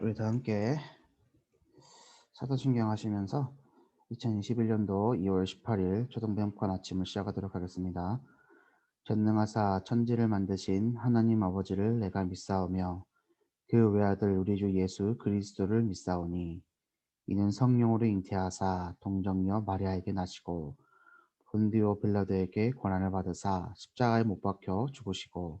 우리 다 함께 사도신경 하시면서 2021년도 2월 18일 초등부영권 아침을 시작하도록 하겠습니다. 전능하사 천지를 만드신 하나님 아버지를 내가 믿사오며 그 외아들 우리 주 예수 그리스도를 믿사오니 이는 성령으로 잉태하사 동정녀 마리아에게 나시고 본디오 빌라도에게 고난을 받으사 십자가에 못 박혀 죽으시고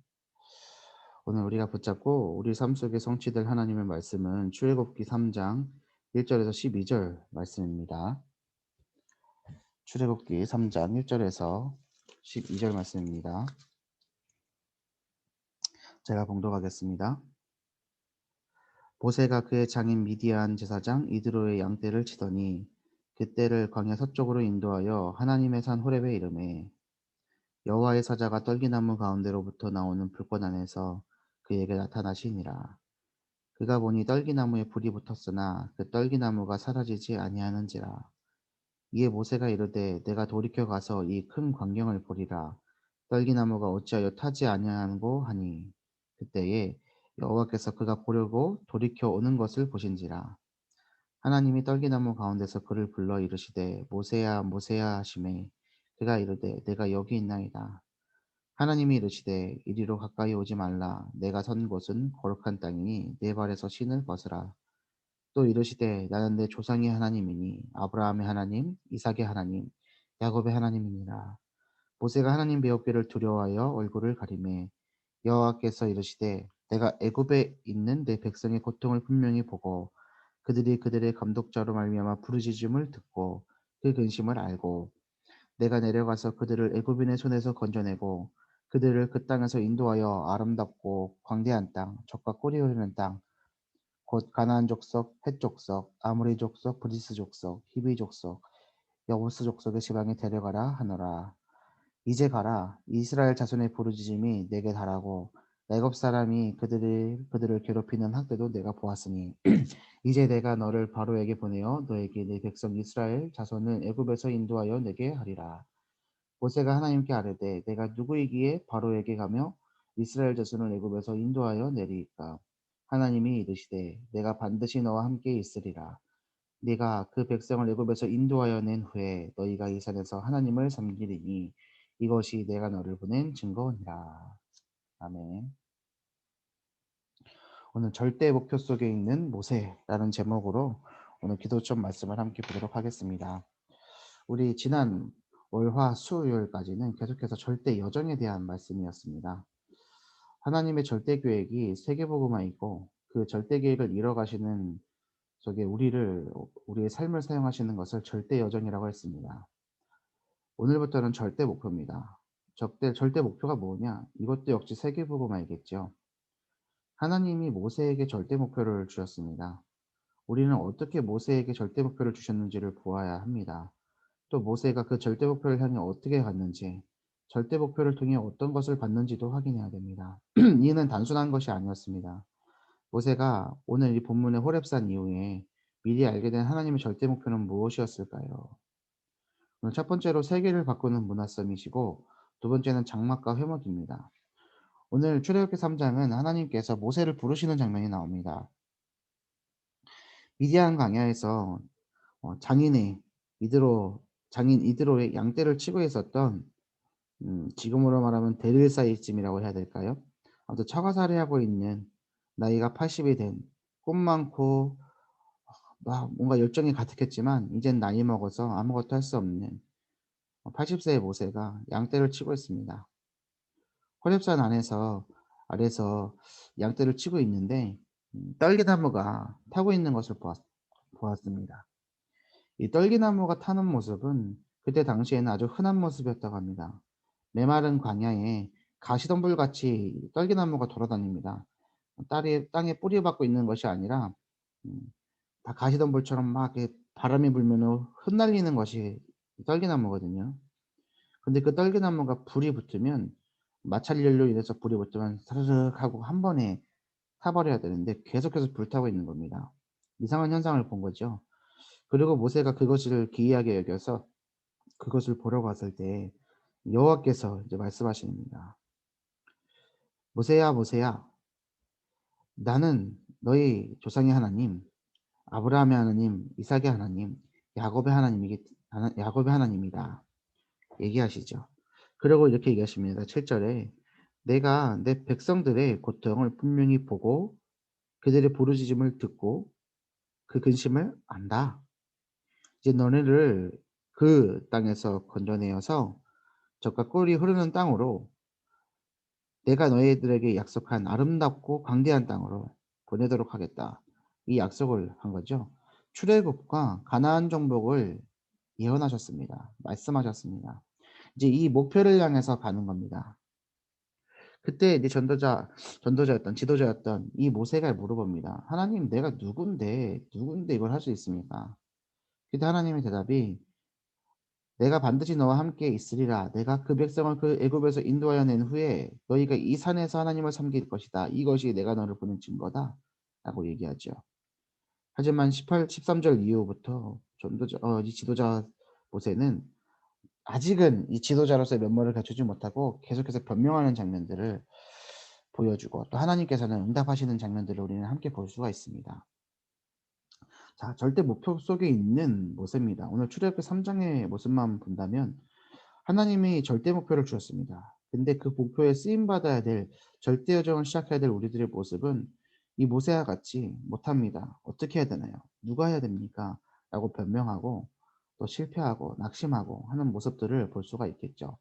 오늘 우리가 붙잡고 우리 삶 속에 성취될 하나님의 말씀은 출애굽기 3장 1절에서 12절 말씀입니다. 출애굽기 3장 1절에서 12절 말씀입니다. 제가 봉독하겠습니다. 모세가 그의 장인 미디안 제사장 이드로의 양떼를 치더니 그때를 광야 서쪽으로 인도하여 하나님의 산 호렙에 이름에 여호와의 사자가 떨기나무 가운데로부터 나오는 불꽃 안에서 그에게 나타나시니라. 그가 보니 떨기나무에 불이 붙었으나 그 떨기나무가 사라지지 아니하는지라. 이에 모세가 이르되 내가 돌이켜 가서 이 큰 광경을 보리라. 떨기나무가 어찌하여 타지 아니하는고 하니 그때에 여호와께서 그가 보려고 돌이켜 오는 것을 보신지라. 하나님이 떨기나무 가운데서 그를 불러 이르시되 모세야 모세야 하심에 그가 이르되 내가 여기 있나이다. 하나님이 이르시되 이리로 가까이 오지 말라. 내가 선 곳은 거룩한 땅이니 내 발에서 신을 벗으라. 또 이르시되 나는 내 조상의 하나님이니 아브라함의 하나님, 이삭의 하나님, 야곱의 하나님이니라. 모세가 하나님 배우기를 두려워하여 얼굴을 가리매 여호와께서 이르시되 내가 애굽에 있는 내 백성의 고통을 분명히 보고 그들이 그들의 감독자로 말미암아 부르짖음을 듣고 그 근심을 알고 내가 내려가서 그들을 애굽인의 손에서 건져내고 그들을 그 땅에서 인도하여 아름답고 광대한 땅, 적과 꿀이 흐르는 땅, 곧 가나안 족속, 헷 족속, 아무리 족속, 브리스 족속, 히비 족속, 여부스 족속의 지방에 데려가라 하노라. 이제 가라. 이스라엘 자손의 부르짖음이 내게 달하고 애굽 사람이 그들을 그들을 괴롭히는 학대도 내가 보았으니 이제 내가 너를 바로에게 보내어 너에게 내 백성 이스라엘 자손을 애굽에서 인도하여 내게 하리라. 모세가 하나님께 아뢰되 내가 누구이기에 바로에게 가며 이스라엘 자손을 애굽에서 인도하여 내리까? 하나님이 이르시되 내가 반드시 너와 함께 있으리라. 네가 그 백성을 애굽에서 인도하여 낸 후에 너희가 이 산에서 하나님을 섬기리니 이것이 내가 너를 보낸 증거니라. 아멘. 오늘 절대 목표 속에 있는 모세라는 제목으로 오늘 기도점 말씀을 함께 보도록 하겠습니다. 우리 지난 월화 수요일까지는 계속해서 절대 여정에 대한 말씀이었습니다. 하나님의 절대 계획이 세계복음화이고 그 절대 계획을 이뤄가시는 저게 우리를 우리의 삶을 사용하시는 것을 절대 여정이라고 했습니다. 오늘부터는 절대 목표입니다. 절대 절대 목표가 뭐냐? 이것도 역시 세계복음화이겠죠. 하나님이 모세에게 절대 목표를 주셨습니다. 우리는 어떻게 모세에게 절대 목표를 주셨는지를 보아야 합니다. 또 모세가 그 절대 목표를 향해 어떻게 갔는지, 절대 목표를 통해 어떤 것을 받는지도 확인해야 됩니다. 이는 단순한 것이 아니었습니다. 모세가 오늘 이 본문의 호랩산 이후에 미리 알게 된 하나님의 절대 목표는 무엇이었을까요? 오늘 첫 번째로 세계를 바꾸는 문화섬이시고 두 번째는 장막과 회목입니다. 오늘 출애굽기 3장은 하나님께서 모세를 부르시는 장면이 나옵니다. 미디안 강야에서 어, 장인의 이드로 장인 이드로의 양떼를 치고 있었던 음, 지금으로 말하면 데릴 사이쯤이라고 해야 될까요? 아무튼 처가살이 하고 있는 나이가 80이 된 꿈 많고 막 뭔가 열정이 가득했지만 이젠 나이 먹어서 아무것도 할 수 없는 80세의 모세가 양떼를 치고 있습니다. 호렙산 안에서 아래서 양떼를 치고 있는데 음, 떨기나무가 타고 있는 것을 보았, 보았습니다. 이 떨기나무가 타는 모습은 그때 당시에는 아주 흔한 모습이었다고 합니다. 메마른 광야에 가시덤불 같이 떨기나무가 돌아다닙니다. 딸이 땅에 뿌리 박고 있는 것이 아니라 음, 다 가시덤불처럼 막 바람이 불면 흩날리는 것이 떨기나무거든요. 근데 그 떨기나무가 불이 붙으면 마찰열로 인해서 불이 붙으면 사르륵 하고 한 번에 타버려야 되는데 계속해서 불타고 있는 겁니다. 이상한 현상을 본 거죠. 그리고 모세가 그것을 기이하게 여겨서 그것을 보러 갔을 때 여호와께서 이제 말씀하십니다. 모세야 모세야 나는 너희 조상의 하나님 아브라함의 하나님 이삭의 하나님 야곱의 하나님이기 야곱의 하나님이다. 얘기하시죠. 그리고 이렇게 얘기하십니다. 7절에 내가 내 백성들의 고통을 분명히 보고 그들의 부르짖음을 듣고 그 근심을 안다. 이제 너네를 그 땅에서 건져내어서 적과 꿀이 흐르는 땅으로 내가 너희들에게 약속한 아름답고 광대한 땅으로 보내도록 하겠다. 이 약속을 한 거죠. 출애굽과 가나안 정복을 예언하셨습니다. 말씀하셨습니다. 이제 이 목표를 향해서 가는 겁니다. 그때 이제 전도자, 전도자였던, 지도자였던 이 모세가 물어봅니다. 하나님, 내가 누군데, 누군데 이걸 할 수 있습니까? 그때 하나님의 대답이 내가 반드시 너와 함께 있으리라. 내가 그 백성을 그 애굽에서 인도하여 낸 후에 너희가 이 산에서 하나님을 섬길 것이다. 이것이 내가 너를 보낸 증거다. 라고 얘기하죠. 하지만 18, 13절 이후부터 전도자, 어, 이 지도자 모세는 아직은 이 지도자로서의 면모를 갖추지 못하고 계속해서 변명하는 장면들을 보여주고 또 하나님께서는 응답하시는 장면들을 우리는 함께 볼 수가 있습니다. 자, 절대 목표 속에 있는 모습입니다. 오늘 출애굽기 3장의 모습만 본다면 하나님이 절대 목표를 주었습니다. 근데 그 목표에 쓰임 받아야 될 절대 여정을 시작해야 될 우리들의 모습은 이 모세와 같이 못합니다. 어떻게 해야 되나요? 누가 해야 됩니까? 라고 변명하고 또 실패하고 낙심하고 하는 모습들을 볼 수가 있겠죠.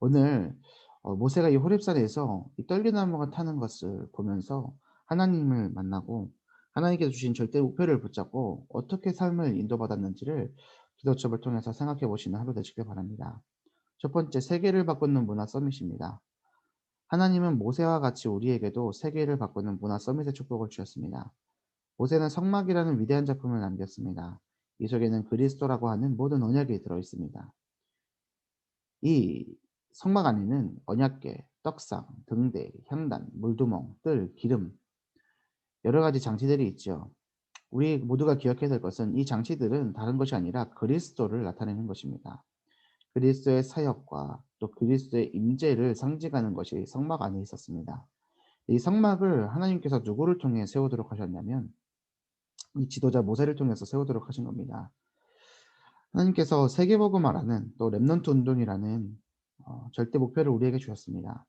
오늘 어, 모세가 이 호렙산에서 이 떨기나무가 타는 것을 보면서 하나님을 만나고 하나님께서 주신 절대 목표를 붙잡고 어떻게 삶을 인도받았는지를 기도첩을 통해서 생각해 보시는 하루 되시길 바랍니다. 첫 번째, 세계를 바꾸는 문화 서밋입니다. 하나님은 모세와 같이 우리에게도 세계를 바꾸는 문화 서밋의 축복을 주셨습니다. 모세는 성막이라는 위대한 작품을 남겼습니다. 이 속에는 그리스도라고 하는 모든 언약이 들어 있습니다. 이 성막 안에는 언약계, 떡상, 등대, 향단, 물두멍, 뜰, 기름 여러 가지 장치들이 있죠. 우리 모두가 기억해야 될 것은 이 장치들은 다른 것이 아니라 그리스도를 나타내는 것입니다. 그리스도의 사역과 또 그리스도의 임재를 상징하는 것이 성막 안에 있었습니다. 이 성막을 하나님께서 누구를 통해 세우도록 하셨냐면 이 지도자 모세를 통해서 세우도록 하신 겁니다. 하나님께서 세계복음화라는 또 렘넌트 운동이라는 어, 절대 목표를 우리에게 주셨습니다.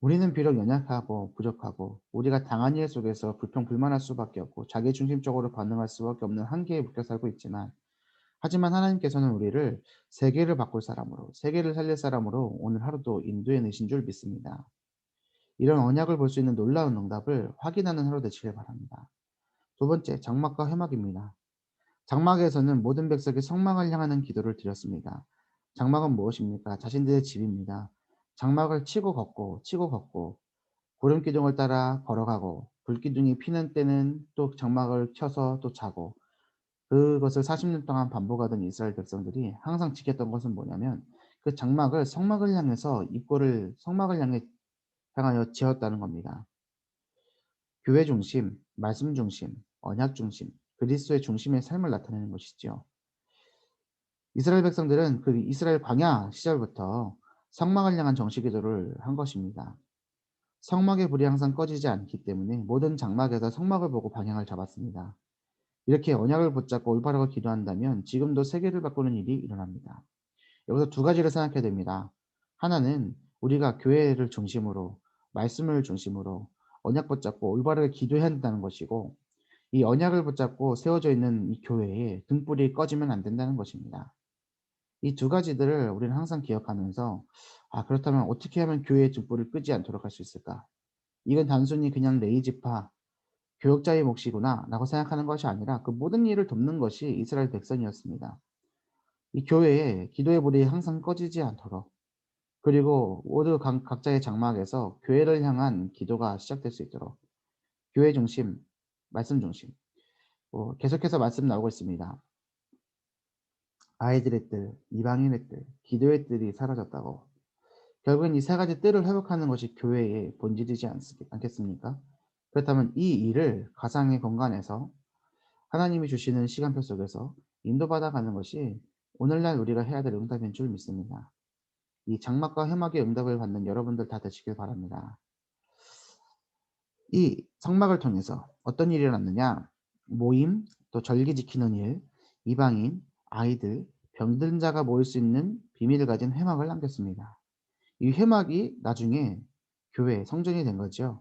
우리는 비록 연약하고 부족하고 우리가 당한 일 속에서 불평불만할 수밖에 없고 자기중심적으로 반응할 수밖에 없는 한계에 묶여 살고 있지만 하지만 하나님께서는 우리를 세계를 바꿀 사람으로 세계를 살릴 사람으로 오늘 하루도 인도해 내신 줄 믿습니다. 이런 언약을 볼 수 있는 놀라운 응답을 확인하는 하루 되시길 바랍니다. 두 번째, 장막과 회막입니다. 장막에서는 모든 백성이 성막을 향하는 기도를 드렸습니다. 장막은 무엇입니까? 자신들의 집입니다. 장막을 치고 걷고 치고 걷고 구름 기둥을 따라 걸어가고 불기둥이 피는 때는 또 장막을 켜서 또 자고 그것을 40년 동안 반복하던 이스라엘 백성들이 항상 지켰던 것은 뭐냐면 그 장막을 성막을 향해서 입구를 성막을 향해 향하여 지었다는 겁니다. 교회 중심, 말씀 중심, 언약 중심, 그리스도의 중심의 삶을 나타내는 것이지요. 이스라엘 백성들은 그 이스라엘 광야 시절부터 성막을 향한 정식 기도를 한 것입니다. 성막의 불이 항상 꺼지지 않기 때문에 모든 장막에서 성막을 보고 방향을 잡았습니다. 이렇게 언약을 붙잡고 올바르게 기도한다면 지금도 세계를 바꾸는 일이 일어납니다. 여기서 두 가지를 생각해야 됩니다. 하나는 우리가 교회를 중심으로 말씀을 중심으로 언약 붙잡고 올바르게 기도해야 한다는 것이고 이 언약을 붙잡고 세워져 있는 이 교회에 등불이 꺼지면 안 된다는 것입니다. 이 두 가지들을 우리는 항상 기억하면서 아 그렇다면 어떻게 하면 교회의 등불을 끄지 않도록 할 수 있을까? 이건 단순히 그냥 레이지파 교역자의 몫이구나 라고 생각하는 것이 아니라 그 모든 일을 돕는 것이 이스라엘 백성이었습니다. 이 교회에 기도의 불이 항상 꺼지지 않도록 그리고 모두 각자의 장막에서 교회를 향한 기도가 시작될 수 있도록 교회 중심, 말씀 중심 어, 계속해서 말씀 나오고 있습니다. 아이들의 뜰, 이방인의 뜰, 기도의 뜰이 사라졌다고. 결국은 이세 가지 뜰을 회복하는 것이 교회의 본질이지 않겠습니까? 그렇다면 이 일을 가상의 공간에서 하나님이 주시는 시간표 속에서 인도받아 가는 것이 오늘날 우리가 해야 될 응답인 줄 믿습니다. 이 장막과 해막의 응답을 받는 여러분들 다 되시길 바랍니다. 이 성막을 통해서 어떤 일이 일어났느냐? 모임, 또 절기 지키는 일, 이방인, 아이들, 병든 자가 모일 수 있는 비밀을 가진 회막을 남겼습니다. 이 회막이 나중에 교회, 성전이 된 거죠.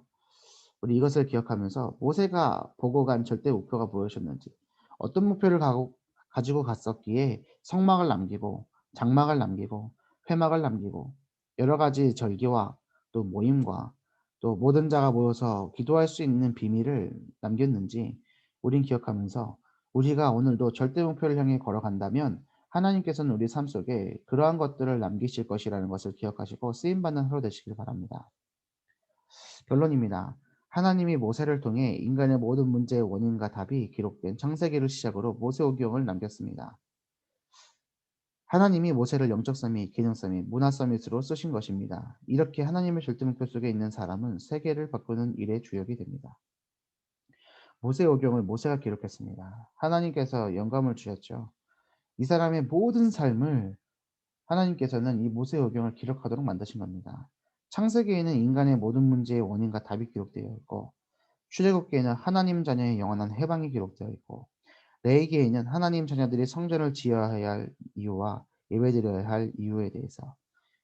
우리 이것을 기억하면서 모세가 보고 간 절대 목표가 무엇이었는지, 어떤 목표를 가고, 가지고 갔었기에 성막을 남기고, 장막을 남기고, 회막을 남기고, 여러 가지 절기와 또 모임과 또 모든 자가 모여서 기도할 수 있는 비밀을 남겼는지 우린 기억하면서 우리가 오늘도 절대 목표를 향해 걸어간다면 하나님께서는 우리 삶 속에 그러한 것들을 남기실 것이라는 것을 기억하시고 쓰임받는 하루 되시길 바랍니다. 결론입니다. 하나님이 모세를 통해 인간의 모든 문제의 원인과 답이 기록된 창세기를 시작으로 모세오경을 남겼습니다. 하나님이 모세를 영적 서밋, 기능 서밋, 문화 서밋으로 쓰신 것입니다. 이렇게 하나님의 절대 목표 속에 있는 사람은 세계를 바꾸는 일의 주역이 됩니다. 모세오경을 모세가 기록했습니다. 하나님께서 영감을 주셨죠. 이 사람의 모든 삶을 하나님께서는 이 모세오경을 기록하도록 만드신 겁니다. 창세기에는 인간의 모든 문제의 원인과 답이 기록되어 있고 출애굽기에는 하나님 자녀의 영원한 해방이 기록되어 있고 레이기에는 하나님 자녀들이 성전을 지어야 할 이유와 예배드려야 할 이유에 대해서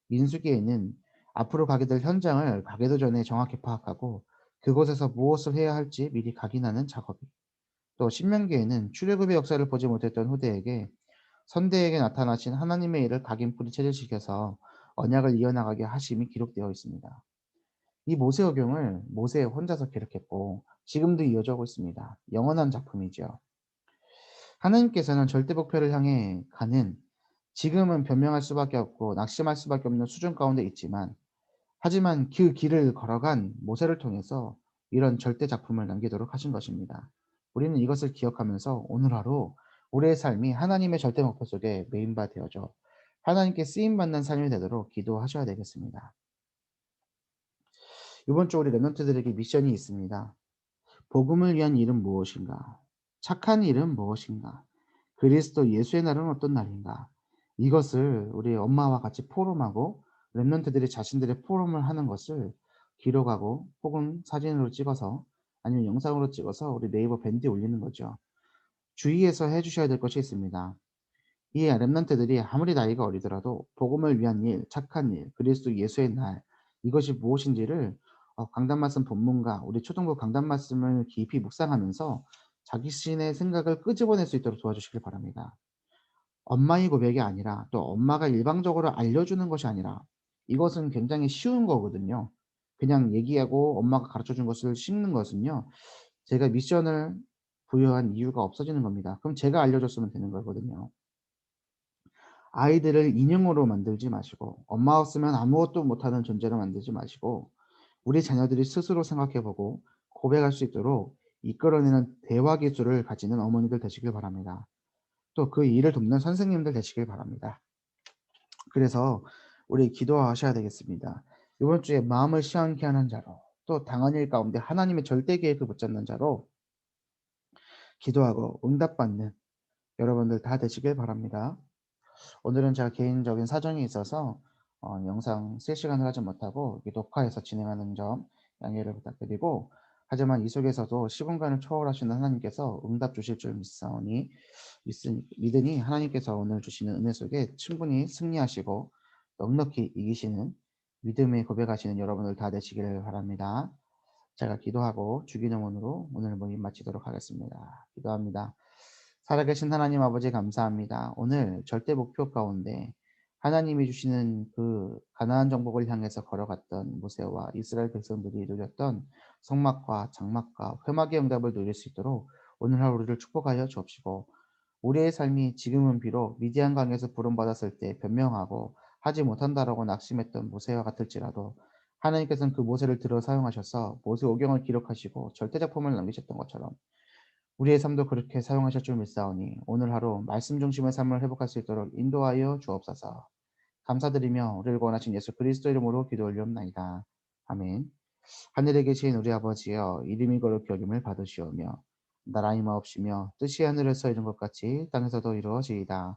민수기에는 앞으로 가게 될 현장을 가기도 전에 정확히 파악하고 그곳에서 무엇을 해야 할지 미리 각인하는 작업이 또 신명기에는 출애굽의 역사를 보지 못했던 후대에게 선대에게 나타나신 하나님의 일을 각인뿌리 체질시켜서 언약을 이어나가게 하심이 기록되어 있습니다. 이 모세오경을 모세 혼자서 기록했고 지금도 이어져 오고 있습니다. 영원한 작품이죠. 하나님께서는 절대 목표를 향해 가는 지금은 변명할 수밖에 없고 낙심할 수밖에 없는 수준 가운데 있지만 하지만 그 길을 걸어간 모세를 통해서 이런 절대 작품을 남기도록 하신 것입니다. 우리는 이것을 기억하면서 오늘 하루 우리의 삶이 하나님의 절대 목표 속에 메인바 되어져 하나님께 쓰임받는 삶이 되도록 기도하셔야 되겠습니다. 이번 주 우리 랩런트들에게 미션이 있습니다. 복음을 위한 일은 무엇인가? 착한 일은 무엇인가? 그리스도 예수의 날은 어떤 날인가? 이것을 우리 엄마와 같이 포럼하고 랩런트들이 자신들의 포럼을 하는 것을 기록하고 혹은 사진으로 찍어서 아니면 영상으로 찍어서 우리 네이버 밴드에 올리는 거죠. 주의해서 해주셔야 될 것이 있습니다. 이 랩런트들이 아무리 나이가 어리더라도 복음을 위한 일, 착한 일, 그리스도 예수의 날 이것이 무엇인지를 어, 강단 말씀 본문과 우리 초등부 강단 말씀을 깊이 묵상하면서 자기 신의 생각을 끄집어낼 수 있도록 도와주시길 바랍니다. 엄마의 고백이 아니라 또 엄마가 일방적으로 알려주는 것이 아니라 이것은 굉장히 쉬운 거거든요. 그냥 얘기하고 엄마가 가르쳐 준 것을 씹는 것은요. 제가 미션을 부여한 이유가 없어지는 겁니다. 그럼 제가 알려줬으면 되는 거거든요. 아이들을 인형으로 만들지 마시고 엄마 없으면 아무것도 못하는 존재로 만들지 마시고 우리 자녀들이 스스로 생각해보고 고백할 수 있도록 이끌어내는 대화 기술을 가지는 어머니들 되시길 바랍니다. 또 그 일을 돕는 선생님들 되시길 바랍니다. 그래서 우리 기도하셔야 되겠습니다. 이번 주에 마음을 시원케 하는 자로 또 당한 일 가운데 하나님의 절대 계획을 붙잡는 자로 기도하고 응답받는 여러분들 다 되시길 바랍니다. 오늘은 제가 개인적인 사정이 있어서 어, 영상 3시간을 하지 못하고 녹화해서 진행하는 점 양해를 부탁드리고 하지만 이 속에서도 시공간을 초월하시는 하나님께서 응답 주실 줄 믿사오니 믿으니 하나님께서 오늘 주시는 은혜 속에 충분히 승리하시고 넉넉히 이기시는 믿음의 고백하시는 여러분들 다 되시기를 바랍니다. 제가 기도하고 주기도문으로 오늘 모임 마치도록 하겠습니다. 기도합니다. 살아계신 하나님 아버지 감사합니다. 오늘 절대 목표 가운데 하나님이 주시는 그 가나안 정복을 향해서 걸어갔던 모세와 이스라엘 백성들이 누렸던 성막과 장막과 회막의 응답을 누릴 수 있도록 오늘 하루를 축복하여 주옵시고 우리의 삶이 지금은 비록 미디안 강에서 부름받았을 때 변명하고 하지 못한다라고 낙심했던 모세와 같을지라도 하나님께서는 그 모세를 들어 사용하셔서 모세 오경을 기록하시고 절대 작품을 남기셨던 것처럼 우리의 삶도 그렇게 사용하실 줄 믿사오니 오늘 하루 말씀 중심의 삶을 회복할 수 있도록 인도하여 주옵소서. 감사드리며 우리를 구원하신 예수 그리스도 이름으로 기도 올리옵나이다. 아멘. 하늘에 계신 우리 아버지여 이름이 거룩히 여김을 받으시오며 나라의 마옵시며 뜻이 하늘에서 이룬 것 같이 땅에서도 이루어지이다.